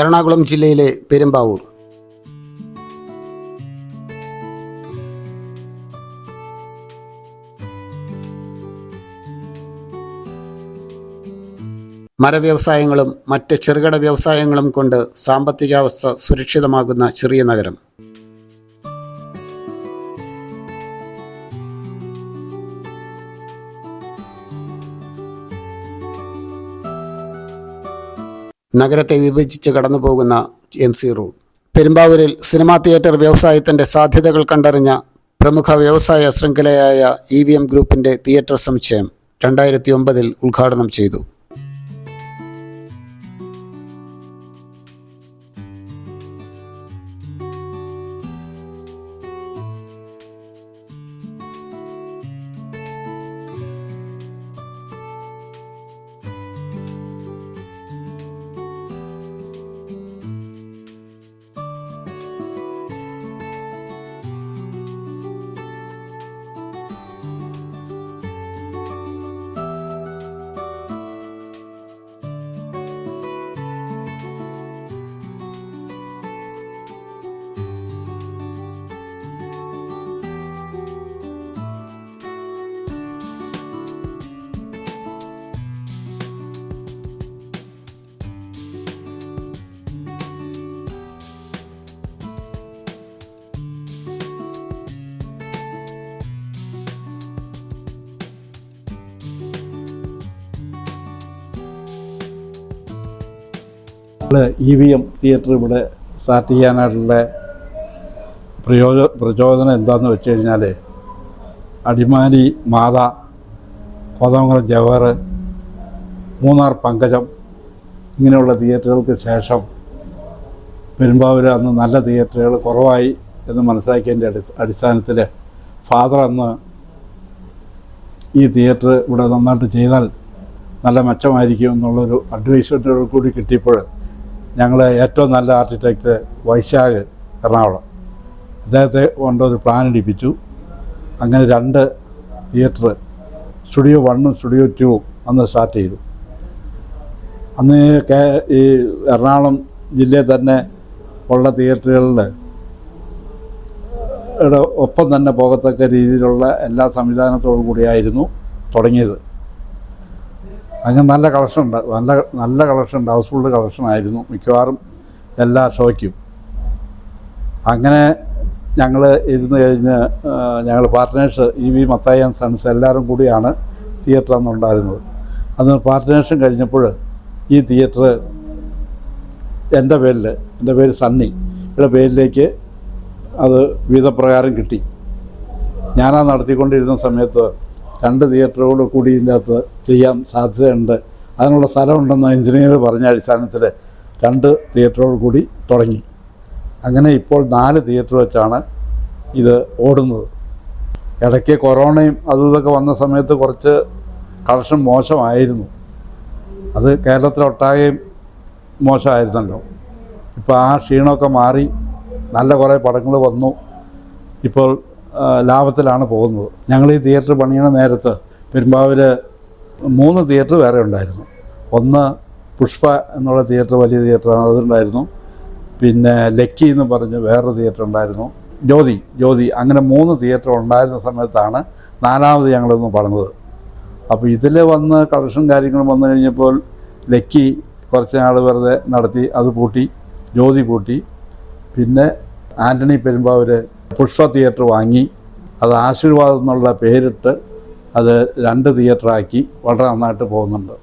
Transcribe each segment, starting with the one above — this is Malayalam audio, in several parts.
എറണാകുളം ജില്ലയിലെ പെരുമ്പാവൂർ. മരവ്യവസായങ്ങളും മറ്റ് ചെറുകിട വ്യവസായങ്ങളും കൊണ്ട് സാമ്പത്തികാവസ്ഥ സുരക്ഷിതമാകുന്ന ചെറിയ നഗരം. നഗരത്തെ വിഭജിച്ച് കടന്നു പോകുന്ന എം സി റോഡ്. പെരുമ്പാവൂരിൽ സിനിമാ തിയേറ്റർ വ്യവസായത്തിന്റെ സാധ്യതകൾ കണ്ടറിഞ്ഞ പ്രമുഖ വ്യവസായ ശൃംഖലയായ ഇ വി എം ഗ്രൂപ്പിന്റെ തിയേറ്റർ സമുച്ചയം രണ്ടായിരത്തി ഒമ്പതിൽ ഉദ്ഘാടനം ചെയ്തു. ഇ വി എം തിയേറ്റർ ഇവിടെ സ്റ്റാർട്ട് ചെയ്യാനായിട്ടുള്ള പ്രയോജ പ്രചോദനം എന്താണെന്ന് വെച്ച് കഴിഞ്ഞാൽ അടിമാലി മാത കോതമംഗലം ജവഹർ മൂന്നാർ പങ്കജം ഇങ്ങനെയുള്ള തിയേറ്ററുകൾക്ക് ശേഷം പെരുമ്പാവൂർ അന്ന് നല്ല തിയേറ്ററുകൾ കുറവായി എന്ന് മനസ്സിലാക്കിയതിന്റെ അടി അടിസ്ഥാനത്തിൽ ഫാദർ അന്ന് ഈ തിയേറ്റർ ഇവിടെ നന്നായിട്ട് ചെയ്താൽ നല്ല മെച്ചമായിരിക്കും എന്നുള്ളൊരു അഡ്വൈസറിനോട് കൂടി കിട്ടിയപ്പോൾ ഞങ്ങൾ ഏറ്റവും നല്ല ആർക്കിടെക്റ്റ് വൈശാഖ് എറണാകുളം. അദ്ദേഹത്തെ കൊണ്ടൊരു പ്ലാൻ ഇടിപ്പിച്ചു. അങ്ങനെ രണ്ട് തിയേറ്റർ സ്റ്റുഡിയോ വണ്ണും സ്റ്റുഡിയോ ടൂവും അന്ന് സ്റ്റാർട്ട് ചെയ്തു. അന്ന് ഈ എറണാകുളം ജില്ലയിൽ തന്നെ ഉള്ള തിയേറ്ററുകളിൽ ഒപ്പം തന്നെ പോകത്തക്ക രീതിയിലുള്ള എല്ലാ സംവിധാനത്തോടു കൂടിയായിരുന്നു തുടങ്ങിയത്. അങ്ങനെ നല്ല കളക്ഷൻ ഉണ്ട്. നല്ല നല്ല കളക്ഷൻ ഉണ്ട്. ഹൗസ്ഫുൾ കളക്ഷൻ ആയിരുന്നു മിക്കവാറും എല്ലാ ഷോയ്ക്കും. അങ്ങനെ ഞങ്ങൾ ഇരുന്ന് കഴിഞ്ഞ് ഞങ്ങൾ partners E V Mathai and sons എല്ലാവരും കൂടിയാണ് തിയേറ്റർ അന്നുണ്ടായിരുന്നത്. അന്ന് പാർട്ട്നേഴ്സും കഴിഞ്ഞപ്പോൾ ഈ തിയേറ്റർ എന്റെ പേരിൽ എന്റെ പേര് സണ്ണി. എന്റെ പേരിലേക്ക് അത് വിധപ്രകാരം കിട്ടി. ഞാനാ നടത്തിക്കൊണ്ടിരുന്ന സമയത്ത് രണ്ട് തിയേറ്ററുകൾ കൂടി ഇതിന്റെ അകത്ത് ചെയ്യാൻ സാധ്യതയുണ്ട്. അതിനുള്ള സ്ഥലമുണ്ടെന്ന് എഞ്ചിനീയർ പറഞ്ഞ അടിസ്ഥാനത്തിൽ രണ്ട് തിയേറ്ററുകൾ കൂടി തുടങ്ങി. അങ്ങനെ ഇപ്പോൾ നാല് തിയേറ്റർ വെച്ചാണ് ഇത് ഓടുന്നത്. ഇടയ്ക്ക് കൊറോണയും അതും ഇതൊക്കെ വന്ന സമയത്ത് കുറച്ച് കളക്ഷൻ മോശമായിരുന്നു. അത് കേരളത്തിലൊട്ടാകെയും മോശമായിരുന്നല്ലോ. ഇപ്പോൾ ആ ക്ഷീണമൊക്കെ മാറി നല്ല കുറേ പടങ്ങൾ വന്നു. ഇപ്പോൾ ലാഭത്തിലാണ് പോകുന്നത്. ഞങ്ങൾ ഈ തിയേറ്റർ പണിയണ നേരത്ത് പെരുമ്പാവൂർ മൂന്ന് തിയേറ്റർ വേറെ ഉണ്ടായിരുന്നു. ഒന്ന് പുഷ്പ എന്നുള്ള തിയേറ്റർ വലിയ തിയേറ്ററാണ് അതുണ്ടായിരുന്നു. പിന്നെ ലക്കി എന്ന് പറഞ്ഞ് വേറൊരു തിയേറ്റർ ഉണ്ടായിരുന്നു. ജ്യോതി ജ്യോതി അങ്ങനെ മൂന്ന് തിയേറ്റർ ഉണ്ടായിരുന്ന സമയത്താണ് നാലാമത് ഞങ്ങളൊന്ന് പറഞ്ഞത് അപ്പോൾ ഇതിൽ വന്ന് കളക്ഷൻ കാര്യങ്ങളും വന്നു കഴിഞ്ഞപ്പോൾ ലക്കി കുറച്ച് നാൾ വെറുതെ നടത്തി അത് പൂട്ടി ജ്യോതി പൂട്ടി. പിന്നെ ആന്റണി പെരുമ്പാവൂർ പുഷ്പ തിയേറ്റർ വാങ്ങി അത് ആശീർവാദം എന്നുള്ള പേരിട്ട് അത് രണ്ട് തിയേറ്ററാക്കി വളരെ നന്നായിട്ട് പോകുന്നുണ്ട്.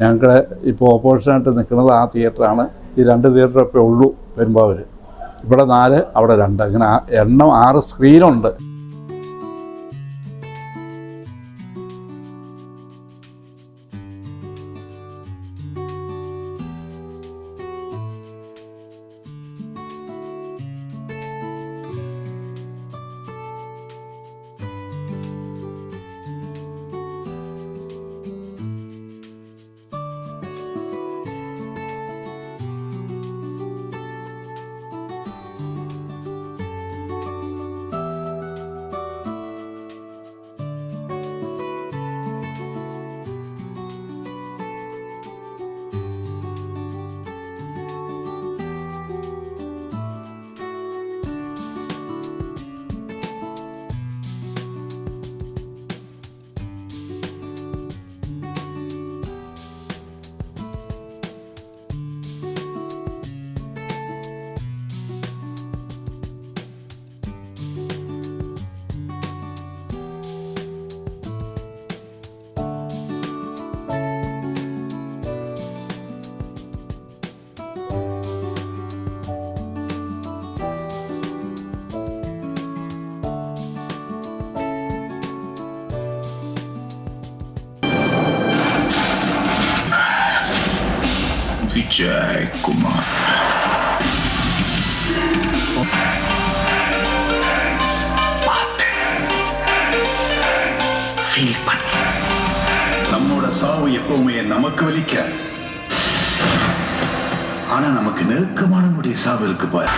ഞങ്ങളുടെ ഇപ്പോൾ ഓപ്പോസിഷനായിട്ട് നിൽക്കുന്നത് ആ തിയേറ്ററാണ്. ഈ രണ്ട് തിയേറ്ററൊക്കെ ഉള്ളൂ പെരുമ്പാവൂർ ഇവിടെ നാല് അവിടെ രണ്ട്. അങ്ങനെ എണ്ണം ആറ് സ്ക്രീനുണ്ട്. ஜெயக்குமார் நம்மோட சாவு எப்பவுமே நமக்கு வலிக்க ஆனா நமக்கு நெருக்கமானவனுடைய சாவு இருக்கு பாரு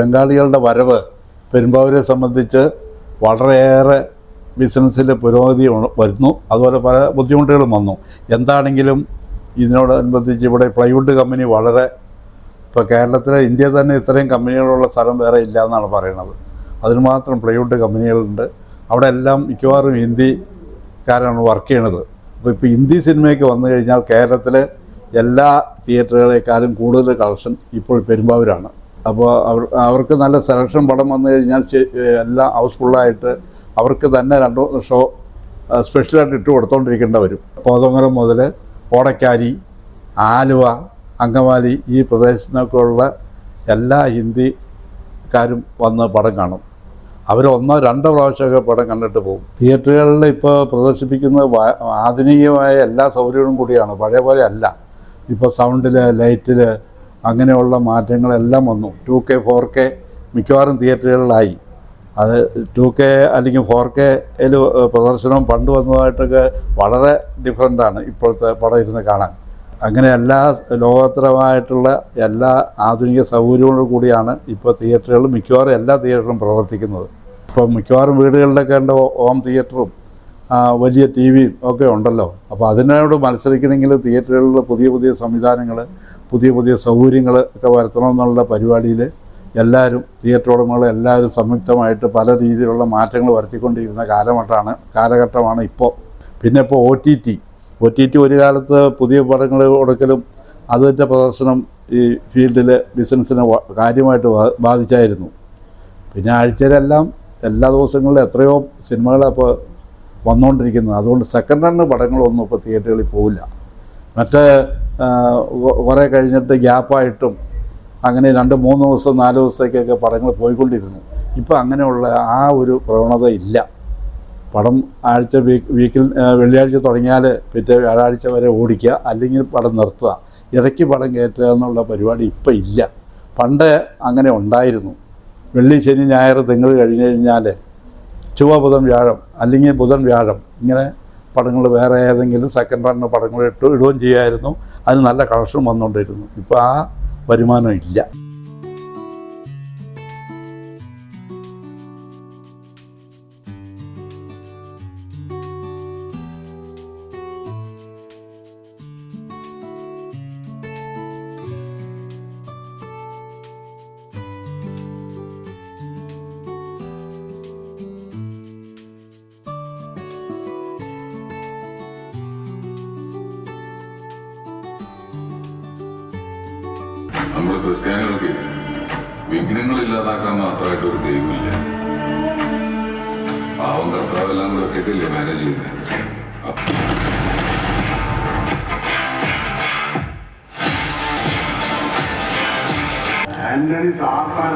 ബംഗാളികളുടെ വരവ് പെരുമ്പാവൂരെ സംബന്ധിച്ച് വളരെയേറെ ബിസിനസ്സിൽ പുരോഗതി വരുന്നു. അതുപോലെ പല ബുദ്ധിമുട്ടുകളും വന്നു. എന്താണെങ്കിലും ഇതിനോടനുബന്ധിച്ച് ഇവിടെ പ്ലൈവുഡ് കമ്പനി വളരെ ഇപ്പോൾ കേരളത്തിലെ ഇന്ത്യ തന്നെ ഇത്രയും കമ്പനികളുള്ള സ്ഥലം വേറെ ഇല്ല എന്നാണ് പറയുന്നത്. അതിന് മാത്രം പ്ലൈവുഡ് കമ്പനികളുണ്ട്. അവിടെ എല്ലാം മിക്കവാറും ഹിന്ദിക്കാരാണ് വർക്ക് ചെയ്യണത്. അപ്പോൾ ഇപ്പോൾ ഹിന്ദി സിനിമയ്ക്ക് വന്നു കഴിഞ്ഞാൽ കേരളത്തിലെ എല്ലാ തിയേറ്ററുകളെക്കാളും കൂടുതൽ കളക്ഷൻ ഇപ്പോൾ പെരുമ്പാവൂരാണ്. അപ്പോൾ അവർ അവർക്ക് നല്ല സെലക്ഷൻ പടം വന്നു കഴിഞ്ഞാൽ എല്ലാം ഹൗസ്ഫുള്ളായിട്ട് അവർക്ക് തന്നെ രണ്ടോ ഷോ സ്പെഷ്യലായിട്ട് ഇട്ട് കൊടുത്തോണ്ടിരിക്കേണ്ട വരും. കോതമംഗലം മുതൽ ഓടക്കാരി ആലുവ അങ്കമാലി ഈ പ്രദേശത്തു നിന്നൊക്കെയുള്ള എല്ലാ ഹിന്ദിക്കാരും വന്ന് പടം കാണും. അവർ ഒന്നോ രണ്ടോ പ്രാവശ്യമൊക്കെ പടം കണ്ടിട്ട് പോകും. തിയേറ്ററുകളിൽ ഇപ്പോൾ പ്രദർശിപ്പിക്കുന്ന ആധുനികമായ എല്ലാ സൗകര്യങ്ങളും കൂടിയാണ്. പഴയ പോലെ അല്ല. ഇപ്പോൾ സൗണ്ടിൽ ലൈറ്റിൽ അങ്ങനെയുള്ള മാറ്റങ്ങളെല്ലാം വന്നു. ടു കെ ഫോർ കെ മിക്കവാറും തിയേറ്ററുകളിലായി. അത് ടു കെ അല്ലെങ്കിൽ ഫോർ കെയിൽ പ്രദർശനം പണ്ട് വന്നതായിട്ടൊക്കെ വളരെ ഡിഫറെന്റാണ് ഇപ്പോഴത്തെ പടം ഇരുന്ന് കാണാൻ. അങ്ങനെ എല്ലാ ലോകോത്തരമായിട്ടുള്ള എല്ലാ ആധുനിക സൗകര്യങ്ങളും കൂടിയാണ് ഇപ്പോൾ തിയേറ്ററുകൾ മിക്കവാറും എല്ലാ തിയേറ്ററും പ്രവർത്തിക്കുന്നത്. ഇപ്പോൾ മിക്കവാറും വീടുകളിലൊക്കെ ഉണ്ട് ഹോം തിയേറ്ററും വലിയ ടി വിയും ഒക്കെ ഉണ്ടല്ലോ. അപ്പോൾ അതിനോട് മത്സരിക്കണമെങ്കിൽ തിയേറ്ററുകളിൽ പുതിയ പുതിയ സംവിധാനങ്ങൾ പുതിയ പുതിയ സൗകര്യങ്ങൾ ഒക്കെ വരുത്തണമെന്നുള്ള പരിപാടിയിൽ എല്ലാവരും തിയേറ്റർ ഉടമകൾ എല്ലാവരും സംയുക്തമായിട്ട് പല രീതിയിലുള്ള മാറ്റങ്ങൾ വരുത്തിക്കൊണ്ടിരിക്കുന്ന കാലഘട്ടമാണ് കാലഘട്ടമാണ് ഇപ്പോൾ പിന്നെ ഇപ്പോൾ O T T. O T T ഒരു കാലത്ത് പുതിയ പടങ്ങൾ കൊടുക്കലും അതിന്റെ പ്രദർശനം ഈ ഫീൽഡിൽ ബിസിനസ്സിനെ കാര്യമായിട്ട് ബാധിച്ചായിരുന്നു. പിന്നെ ആഴ്ചയിലെല്ലാം എല്ലാ ദിവസങ്ങളിലും എത്രയോ സിനിമകൾ ഇപ്പോൾ വന്നുകൊണ്ടിരിക്കുന്നത് അതുകൊണ്ട് സെക്കൻഡ് ഹാൻഡ് പടങ്ങളൊന്നും ഇപ്പോൾ തിയേറ്ററുകളിൽ പോവില്ല. മറ്റേ കുറേ കഴിഞ്ഞിട്ട് ഗ്യാപ്പായിട്ടും അങ്ങനെ രണ്ട് മൂന്ന് ദിവസം നാല് ദിവസത്തേക്കൊക്കെ പടങ്ങൾ പോയിക്കൊണ്ടിരുന്നു. ഇപ്പോൾ അങ്ങനെയുള്ള ആ ഒരു പ്രവണത ഇല്ല. പടം ആഴ്ച വീക്ക് വീക്കിൽ വെള്ളിയാഴ്ച തുടങ്ങിയാൽ പിറ്റേ വ്യാഴാഴ്ച വരെ ഓടിക്കുക അല്ലെങ്കിൽ പടം നിർത്തുക. ഇടയ്ക്ക് പടം കയറ്റുക എന്നുള്ള പരിപാടി ഇപ്പം ഇല്ല. പണ്ട് അങ്ങനെ ഉണ്ടായിരുന്നു. വെള്ളി ശനി ഞായർ തിങ്കൾ കഴിഞ്ഞ് കഴിഞ്ഞാൽ ചൊവ്വ ബുധൻ വ്യാഴം അല്ലെങ്കിൽ ബുധൻ വ്യാഴം ഇങ്ങനെ പടങ്ങൾ വേറെ ഏതെങ്കിലും സെക്കൻഡ് റണ്ണ് പടങ്ങൾ ഇട്ട് ഇടുകയും ചെയ്യായിരുന്നു. അതിന് നല്ല കളക്ഷൻ വന്നുകൊണ്ടിരുന്നു. ഇപ്പോൾ ആ വരുമാനം ഇല്ല. നമ്മുടെ ക്രിസ്ത്യാനികൾക്ക് വിഘ്നങ്ങൾ ഇല്ലാതാക്കാൻ മാത്രമായിട്ട് ഒരു ദൈവമില്ല. പാവം കർത്താവെല്ലാം കൂടെ ഒറ്റയ്ക്കല്ലേ മാനേജ് ചെയ്യുന്നത് ആന്റണി സാത്താന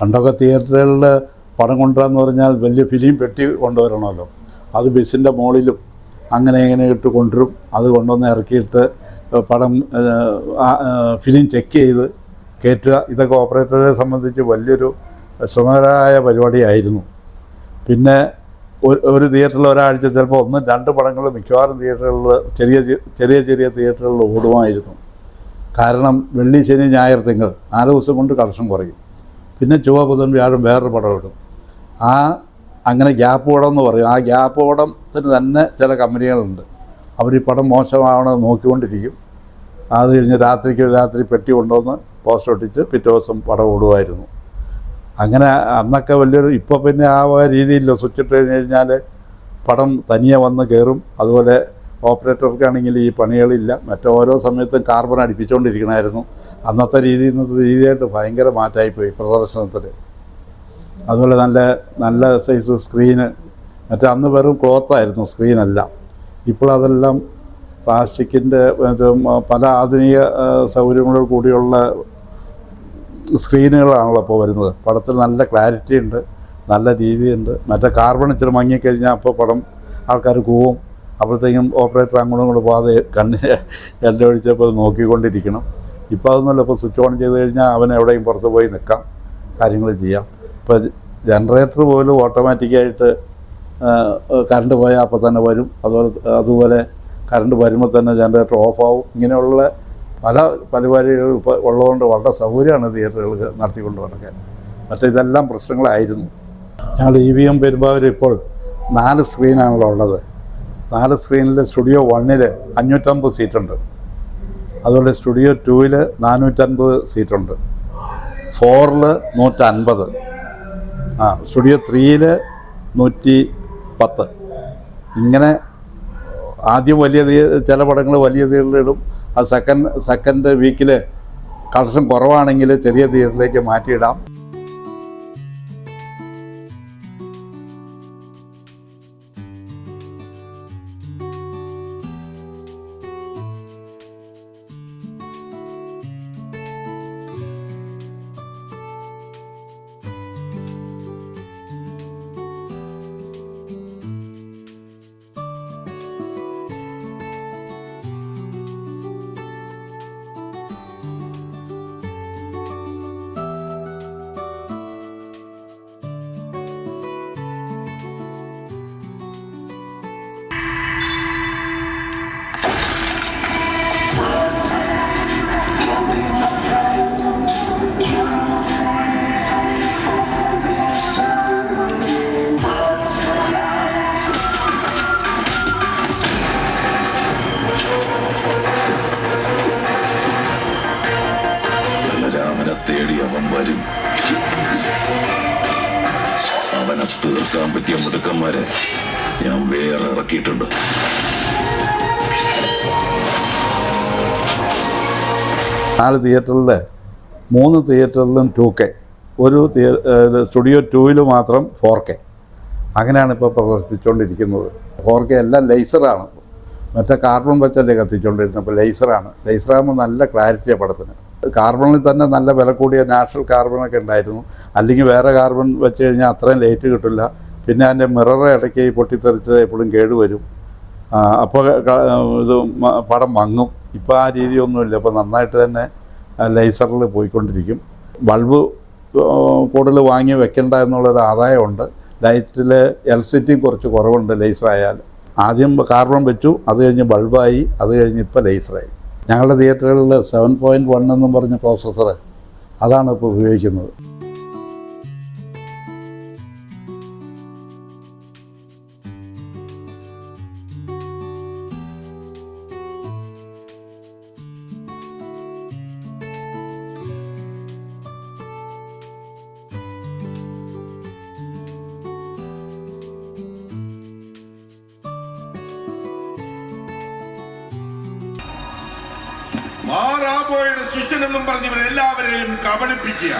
പണ്ടൊക്കെ തിയേറ്ററുകളിൽ പടം കൊണ്ടുവരാന്ന് പറഞ്ഞാൽ വലിയ ഫിലിം പെട്ടി കൊണ്ടുവരണമല്ലോ. അത് ബസ്സിന്റെ മുകളിലും അങ്ങനെ ഇങ്ങനെ ഇട്ട് കൊണ്ടുവരും. അത് കൊണ്ടുവന്ന് ഇറക്കിയിട്ട് പടം ഫിലിം ചെക്ക് ചെയ്ത് കയറ്റുക ഇതൊക്കെ ഓപ്പറേറ്ററെ സംബന്ധിച്ച് വലിയൊരു ശ്രമകരമായ പരിപാടിയായിരുന്നു. പിന്നെ ഒരു- തിയേറ്ററിൽ ഒരാഴ്ച ചിലപ്പോൾ ഒന്നും രണ്ട് പടങ്ങൾ മിക്കവാറും തിയേറ്ററുകളിൽ ചെറിയ ചെറിയ ചെറിയ തിയേറ്ററുകളിൽ ഓടുമായിരുന്നു. കാരണം വെള്ളി ശനി ഞായർ തിങ്കൾ നാല് ദിവസം കൊണ്ട് കളക്ഷൻ കുറയും. പിന്നെ ചൊവ്വ ബുധൻ വ്യാഴം വേറൊരു പടം ഇടും ആ അങ്ങനെ ഗ്യാപ്പ് പടം എന്ന് പറയും. ആ ഗ്യാപ്പ് പടത്തിന് തന്നെ ചില കമ്പനികളുണ്ട്. അവർ ഈ പടം മോശമാവണമെന്ന് നോക്കിക്കൊണ്ടിരിക്കും. അത് കഴിഞ്ഞ് രാത്രിക്ക് രാത്രി പെട്ടി കൊണ്ടുവന്ന് പോസ്റ്റ് ഒട്ടിച്ച് പിറ്റേ ദിവസം പടം ഓടുമായിരുന്നു. അങ്ങനെ അന്നൊക്കെ വലിയൊരു ഇപ്പോൾ പിന്നെ ആ രീതിയില്ല. സ്വിച്ച് ഇട്ട് കഴിഞ്ഞ് കഴിഞ്ഞാൽ പടം തനിയെ വന്ന് കയറും അതുപോലെ ഓപ്പറേറ്റർക്കാണെങ്കിൽ ഈ പണികളില്ല. മറ്റോരോ സമയത്തും കാർബൺ അടിപ്പിച്ചുകൊണ്ടിരിക്കണമായിരുന്നു അന്നത്തെ രീതി ഇന്നത്തെ രീതിയായിട്ട് ഭയങ്കര മാറ്റമായിപ്പോയി പ്രദർശനത്തിൽ. അതുപോലെ നല്ല നല്ല സൈസ് സ്ക്രീന് മറ്റേ അന്ന് വെറും ക്ലോത്തായിരുന്നു സ്ക്രീനെല്ലാം ഇപ്പോൾ അതെല്ലാം പ്ലാസ്റ്റിക്കിന്റെ പല ആധുനിക സൗകര്യങ്ങളോട് കൂടിയുള്ള സ്ക്രീനുകളാണല്ലോ ഇപ്പോൾ വരുന്നത്. പടത്തിൽ നല്ല ക്ലാരിറ്റി ഉണ്ട് നല്ല രീതിയുണ്ട്. മറ്റേ കാർബൺ ഇച്ചിരി മങ്ങിക്കഴിഞ്ഞാൽ അപ്പോൾ പടം ആൾക്കാർ കൂവും. അപ്പോഴത്തേക്കും ഓപ്പറേറ്റർ അങ്ങോട്ടും കൂടെ പോകാതെ കണ്ണിന് എണ്ണ ഒഴിച്ചപ്പോൾ നോക്കിക്കൊണ്ടിരിക്കണം. ഇപ്പോൾ അതൊന്നുമല്ല ഇപ്പോൾ സ്വിച്ച് ഓൺ ചെയ്ത് കഴിഞ്ഞാൽ അവൻ എവിടെയും പുറത്ത് പോയി നിൽക്കാം കാര്യങ്ങൾ ചെയ്യാം. ഇപ്പോൾ ജനറേറ്റർ പോലും ഓട്ടോമാറ്റിക്കായിട്ട് കറണ്ട് പോയാൽ അപ്പോൾ തന്നെ വരും. അതുപോലെ അതുപോലെ കറണ്ട് വരുമ്പോൾ തന്നെ ജനറേറ്റർ ഓഫ് ആവും. ഇങ്ങനെയുള്ള പല പരിപാടികൾ ഇപ്പോൾ ഉള്ളതുകൊണ്ട് വളരെ സൗകര്യമാണ് തിയേറ്ററുകൾ നടത്തിക്കൊണ്ട് നടക്കാൻ. മറ്റേ ഇതെല്ലാം പ്രശ്നങ്ങളായിരുന്നു. ഞങ്ങൾ ഇ വി എം പെരുമ്പാവൂർ ഇപ്പോൾ നാല് സ്ക്രീനാണല്ലോ ഉള്ളത് നാല് സ്ക്രീനിൽ സ്റ്റുഡിയോ വണ്ണിൽ അഞ്ഞൂറ്റമ്പത് സീറ്റുണ്ട്. അതുപോലെ സ്റ്റുഡിയോ ടൂവിൽ നാനൂറ്റൻപത് സീറ്റുണ്ട്. ഫോറിൽ നൂറ്റൻപത്. ആ സ്റ്റുഡിയോ ത്രീയിൽ നൂറ്റി പത്ത് ഇങ്ങനെ ആദ്യം വലിയ ചില പടങ്ങൾ വലിയ തിയേറ്ററിലിടും ആ സെക്കൻഡ് സെക്കൻഡ് വീക്കിൽ കളക്ഷൻ കുറവാണെങ്കിൽ ചെറിയ തിയേറ്ററിലേക്ക് മാറ്റിയിടാം. വരും അവനെ തീർക്കാൻ പറ്റിയ മിടുക്കന്മാരെ ഞാൻ വേറെ ഇറക്കിയിട്ടുണ്ട്. നാല് തിയേറ്ററിൽ മൂന്ന് തിയേറ്ററിലും ടു കെ ഒരു സ്റ്റുഡിയോ ടൂവിൽ മാത്രം ഫോർ കെ അങ്ങനെയാണ് ഇപ്പോൾ പ്രദർശിപ്പിച്ചുകൊണ്ടിരിക്കുന്നത് ഫോർ കെ എല്ലാം ലേസറാണ്. മറ്റേ കാർബൺ വെച്ചല്ലേ കത്തിച്ചുകൊണ്ടിരുന്നത് അപ്പോൾ ലേസറാണ്. ലേസറാകുമ്പോൾ നല്ല ക്ലാരിറ്റിയാണ് പടത്തിന്. കാർബണിൽ തന്നെ നല്ല വില കൂടിയ നാച്ചുറൽ കാർബണൊക്കെ ഉണ്ടായിരുന്നു. അല്ലെങ്കിൽ വേറെ കാർബൺ വെച്ച് കഴിഞ്ഞാൽ അത്രയും ലേറ്റ് കിട്ടില്ല. പിന്നെ അതിന്റെ മിറർ ഇടയ്ക്ക് പൊട്ടിത്തെറിച്ച് എപ്പോഴും കേടുവരും അപ്പോൾ ഇത് പടം മങ്ങും. ഇപ്പോൾ ആ രീതിയൊന്നുമില്ല. അപ്പോൾ നന്നായിട്ട് തന്നെ ലേസറിൽ പോയിക്കൊണ്ടിരിക്കും. ബൾബ് കൂടുതൽ വാങ്ങി വെക്കണ്ട എന്നുള്ളൊരു ആദായമുണ്ട്. ലൈറ്റിൽ എൽ സിറ്റിയും കുറച്ച് കുറവുണ്ട് ലേസറായാൽ ആദ്യം കാർബൺ വെച്ചു അത് കഴിഞ്ഞ് ബൾബായി അത് കഴിഞ്ഞ് ഇപ്പോൾ ലേസറായി ഞങ്ങളുടെ തിയേറ്ററുകളിൽ സെവൻ പോയിന്റ് വൺ എന്നും പറഞ്ഞ പ്രോസസ്സർ അതാണ് ഇപ്പോൾ ഉപയോഗിക്കുന്നത്. മാറാബോയുടെ ശിഷ്യനെന്നും പറഞ്ഞ് ഇവരെല്ലാവരെയും കബളിപ്പിക്കുക